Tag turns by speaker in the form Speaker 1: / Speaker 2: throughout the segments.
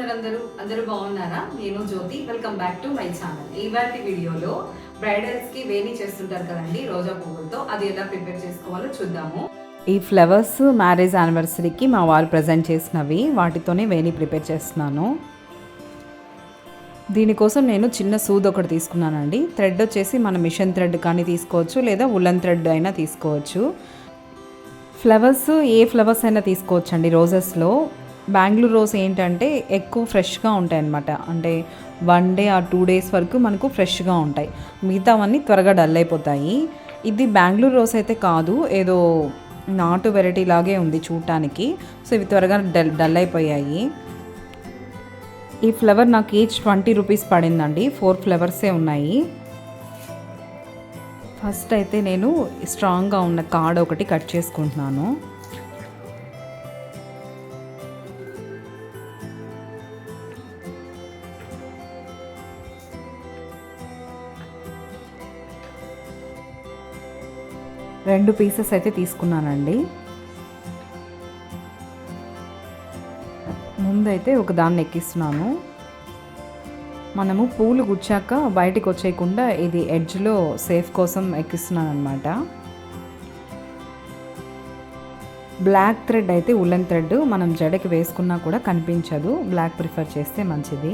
Speaker 1: ఉన్నారు అందరూ? అందరూ బాగున్నారా? నేను Jyothi. Welcome back to my channel ఇవాటి వీడియోలో బ్రైడల్స్కి వేణి చేస్తుంటారు కదండి రోజా పువ్వులతో. అది ఎలా ప్రిపేర్ చేసుకోవాలో చూద్దాము.
Speaker 2: ఈ ఫ్లవర్స్ మ్యారేజ్ యానివర్సరీకి మా వారు ప్రజెంట్ చేసినవి వాటితోనే వేణి ప్రిపేర్ చేస్తున్నాను. దీనికోసం నేను చిన్న సూద్ ఒకటి తీసుకున్నానండి. థ్రెడ్ వచ్చేసి మన మిషన్ థ్రెడ్ కానీ తీసుకోవచ్చు లేదా ఉలన్ థ్రెడ్ అయినా తీసుకోవచ్చు. ఫ్లవర్స్ ఏ ఫ్లవర్స్ అయినా తీసుకోవచ్చండి రోజెస్లో బెంగళూరు రోజ్ ఏంటంటే ఎక్కువ ఫ్రెష్గా ఉంటాయి అన్నమాట. అంటే వన్ డే ఆ టూ డేస్ వరకు మనకు ఫ్రెష్గా ఉంటాయి. మిగతావన్నీ త్వరగా డల్ అయిపోతాయి. ఇది బెంగళూరు రోజ్ అయితే కాదు ఏదో నాటు వెరైటీ లాగే ఉంది చూడటానికి. సో ఇవి త్వరగా డల్ డల్ అయిపోయాయి. ఈ ఫ్లవర్ నాకు ఈచ్ ట్వంటీ రూపీస్ పడిందండి. ఫోర్ ఫ్లవర్సే ఉన్నాయి. ఫస్ట్ అయితే నేను స్ట్రాంగ్గా ఉన్న కార్డ్ ఒకటి కట్ చేసుకుంటున్నాను. రెండు పీసెస్ అయితే తీసుకున్నానండి. ముందైతే ఒక దాన్ని ఎక్కిస్తున్నాను. మనము పూలు గుచ్చాక బయటికి వచ్చేయకుండా ఇది ఎడ్జ్లో సేఫ్ కోసం ఎక్కిస్తున్నాను అనమాట బ్లాక్ థ్రెడ్ అయితే ఉల్లెన్ థ్రెడ్ మనం జడకి వేసుకున్నా కూడా కనిపించదు. బ్లాక్ ప్రిఫర్ చేస్తే మంచిది.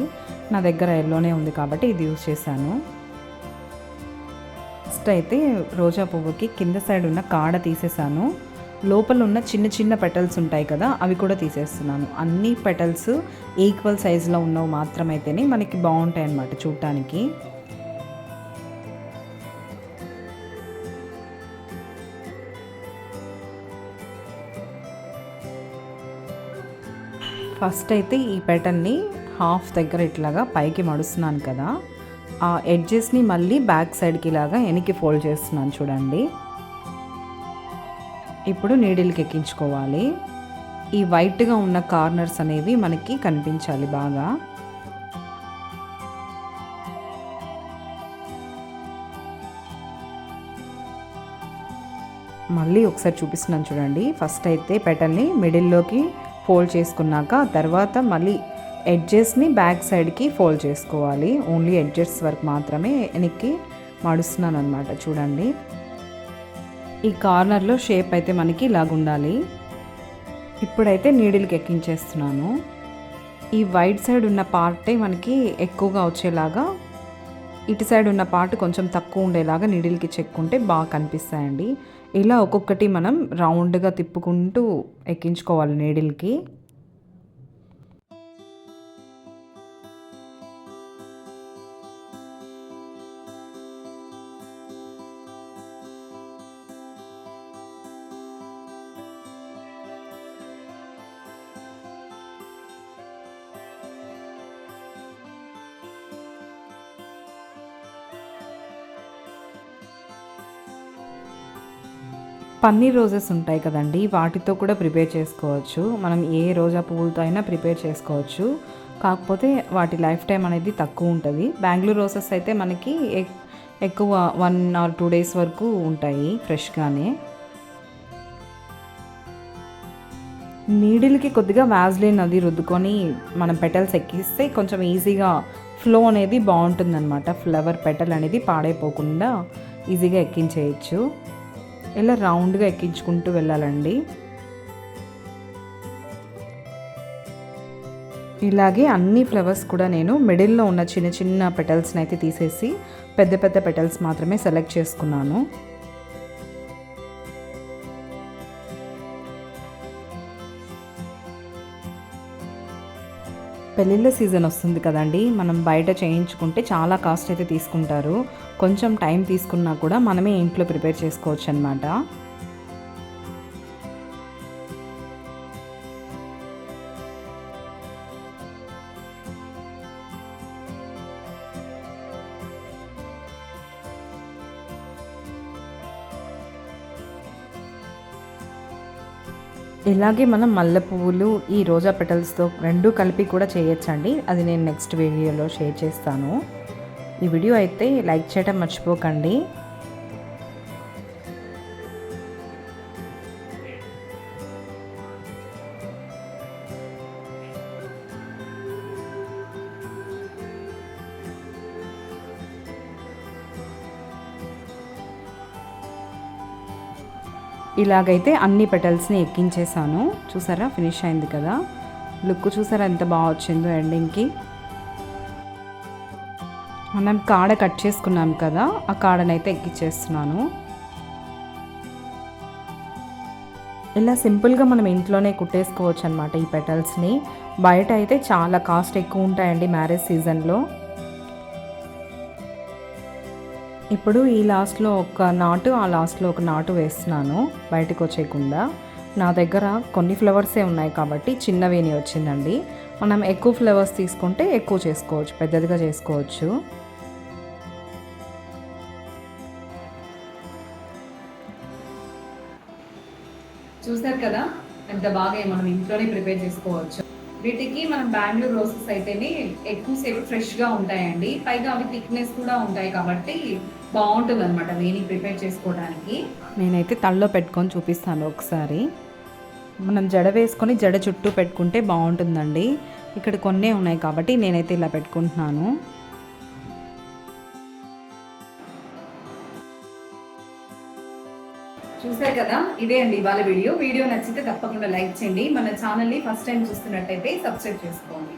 Speaker 2: నా దగ్గర ఎల్లోనే ఉంది కాబట్టి ఇది యూజ్ చేశాను. ఫస్ట్ అయితే రోజా పువ్వుకి కింద సైడ్ ఉన్న కాడ తీసేసాను. లోపల ఉన్న చిన్న చిన్న పెటల్స్ ఉంటాయి కదా అవి కూడా తీసేస్తున్నాను. అన్ని పెటల్స్ ఈక్వల్ సైజులో ఉన్నవి మాత్రమైతేనే మనకి బాగుంటాయి అన్నమాట చూడటానికి ఫస్ట్ అయితే ఈ పెటల్ని హాఫ్ దగ్గర ఇట్లాగా పైకి మడుస్తున్నాను కదా. ఆ ఎడ్జెస్ని మళ్ళీ బ్యాక్ సైడ్కి ఇలాగా వెనక్కి ఫోల్డ్ చేస్తున్నాను చూడండి. ఇప్పుడు నీడిల్కి ఎక్కించుకోవాలి. ఈ వైట్గా ఉన్న కార్నర్స్ అనేవి మనకి కనిపించాలి బాగా. మళ్ళీ ఒకసారి చూపిస్తున్నాను చూడండి. ఫస్ట్ అయితే పెటల్ని మిడిల్లోకి ఫోల్డ్ చేసుకున్నాక తర్వాత మళ్ళీ ఎడ్జెస్ని బ్యాక్ సైడ్కి ఫోల్డ్ చేసుకోవాలి. ఓన్లీ ఎడ్జెస్ వరకు మాత్రమే వెనక్కి మడుస్తున్నాను అనమాట చూడండి. ఈ కార్నర్లో షేప్ అయితే మనకి ఇలాగ ఉండాలి. ఇప్పుడైతే నీడిల్కి ఎక్కించేస్తున్నాను. ఈ వైట్ సైడ్ ఉన్న పార్టే మనకి ఎక్కువగా వచ్చేలాగా ఇటు సైడ్ ఉన్న పార్ట్ కొంచెం తక్కువ ఉండేలాగా నీడిల్కి చెక్కుంటే బాగా కనిపిస్తాయండి. ఇలా ఒక్కొక్కటి మనం రౌండ్గా తిప్పుకుంటూ ఎక్కించుకోవాలి నీడిల్కి. పన్నీర్ రోజెస్ ఉంటాయి కదండి వాటితో కూడా ప్రిపేర్ చేసుకోవచ్చు. మనం ఏ రోజా పువ్వులతో అయినా ప్రిపేర్ చేసుకోవచ్చు. కాకపోతే వాటి లైఫ్ టైం అనేది తక్కువ ఉంటుంది. బెంగళూరు రోజెస్ అయితే మనకి ఎక్- ఎక్కువ వన్ ఆర్ టూ డేస్ వరకు ఉంటాయి ఫ్రెష్గానే. నీడిల్కి కొద్దిగా వ్యాజ్లిన్ అది రుద్దుకొని మనం పెటల్స్ ఎక్కిస్తే కొంచెం ఈజీగా ఫ్లో అనేది బాగుంటుందన్నమాట. ఫ్లవర్ పెటల్ అనేది పాడైపోకుండా ఈజీగా ఎక్కించేయచ్చు. ఇలా రౌండ్గా ఎక్కించుకుంటూ వెళ్ళాలండి. ఇలాగే అన్ని ఫ్లవర్స్ కూడా నేను మిడిల్లో ఉన్న చిన్న చిన్న పెటల్స్ని అయితే తీసేసి పెద్ద పెద్ద పెటల్స్ మాత్రమే సెలెక్ట్ చేసుకున్నాను. పెళ్ళిళ్ళ సీజన్ వస్తుంది కదండి. మనం బయట చేయించుకుంటే చాలా కాస్ట్ అయితే తీసుకుంటారు. కొంచెం టైం తీసుకున్నా కూడా మనమే ఇంట్లో ప్రిపేర్ చేసుకోవచ్చు అనమాట ఇలాగే మనం మల్లె పువ్వులు ఈ రోజా పెటల్స్తో రెండు కలిపి కూడా చేయొచ్చండి. అది నేను నెక్స్ట్ వీడియోలో షేర్ చేస్తాను. ఈ వీడియో అయితే లైక్ చేయడం మర్చిపోకండి. ఇలాగైతే అన్ని పెటల్స్ని ఎక్కించేసాను. చూసారా? ఫినిష్ అయింది కదా? లుక్ చూసారా? ఎంత బాగా వచ్చిందో ఎండింగ్కి. మనం కాడ కట్ చేసుకున్నాం కదా? ఆ కాడనైతే ఎక్కించేస్తున్నాను ఇలా సింపుల్గా మనం ఇంట్లోనే కుట్టేసుకోవచ్చు అనమాట ఈ పెటల్స్ని. బయట అయితే చాలా కాస్ట్ ఎక్కువ ఉంటాయండి మ్యారేజ్ సీజన్లో. ఇప్పుడు ఈ లాస్ట్లో ఒక నాటు ఆ లాస్ట్లో ఒక నాటు వేస్తున్నాను బయటకు వచ్చేయకుండా. నా దగ్గర కొన్ని ఫ్లవర్సే ఉన్నాయి కాబట్టి చిన్నవేని వచ్చిందండి. మనం ఎక్కువ ఫ్లవర్స్ తీసుకుంటే ఎక్కువ చేసుకోవచ్చు పెద్దదిగా చేసుకోవచ్చు.
Speaker 1: చూసారు కదా? ఎంత బాగా మనం ఇంట్లోనే ప్రిపేర్ చేసుకోవచ్చు. వీటికి మనం బెంగళూరు రోసెస్ అయితేనే ఎక్కువసేపు ఫ్రెష్గా ఉంటాయండి. పైగా అవి థిక్నెస్ కూడా ఉంటాయి కాబట్టి బాగుంటుంది అనమాట వేణి ప్రిపేర్ చేసుకోవడానికి.
Speaker 2: నేనైతే తల్లో పెట్టుకొని చూపిస్తాను ఒకసారి. మనం జడ వేసుకొని జడ చుట్టూ పెట్టుకుంటే బాగుంటుందండి. ఇక్కడ కొన్నే ఉన్నాయి కాబట్టి నేనైతే ఇలా పెట్టుకుంటున్నాను.
Speaker 1: చూసారు కదా? ఇదే అండి ఇవాళ వీడియో. వీడియో నచ్చితే తప్పకుండా లైక్ చేయండి. మన ఛానల్ని ఫస్ట్ టైం చూస్తున్నట్టయితే సబ్స్క్రైబ్ చేసుకోండి.